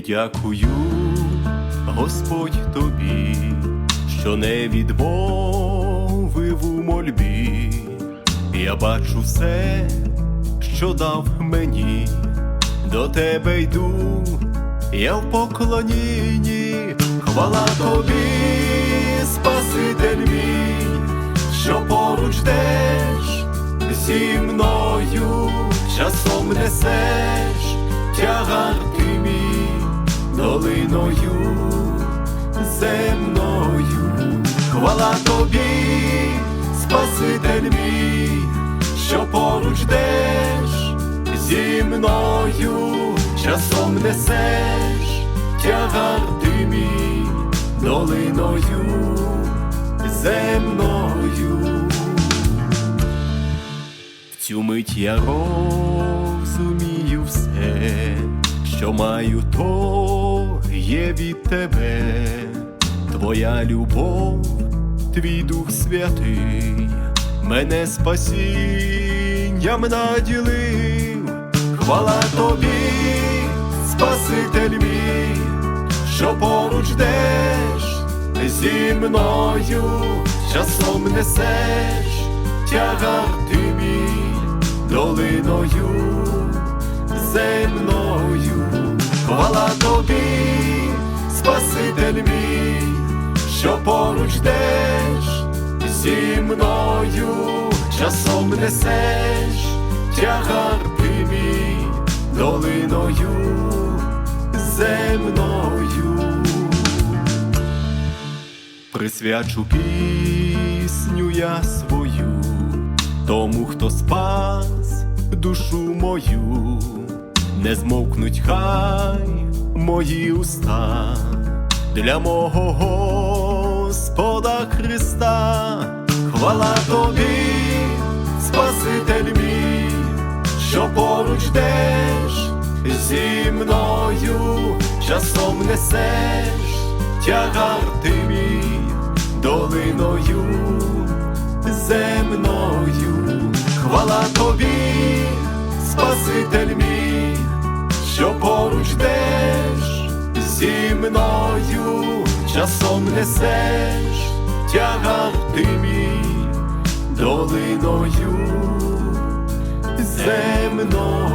дякую, Господь тобі, що не відмовив у мольбі. Я бачу все, що дав мені, до тебе йду, я в поклонінні, хвала тобі, Спаситель мій, що поруч йдеш зі мною, часом несеш тягар долиною земною, хвала тобі, Спаситель мій, що поруч йдеш зі мною, часом несеш тягар ти мій долиною земною. В цю мить я розумію все, що маю, то є від тебе, твоя любов, твій Дух Святий, мене спасінням наділив, хвала тобі, Спаситель мій, що поруч йдеш зі мною, часом несеш. Тягар ти мій долиною земною, хвала тобі, Спаситель мій, що поруч йдеш зі мною, часом несеш тягар ти мій долиною земною. Присвячу пісню я свою, тому, хто спас душу мою, не змовкнуть хай мої уста для мого Господа Христа, хвала тобі, Спаситель мій, що поруч йдеш зі мною, часом несеш. Тягар ти мій долиною земною, хвала тобі, Спаситель мій, часом несеш тягар ти мій долиною земною.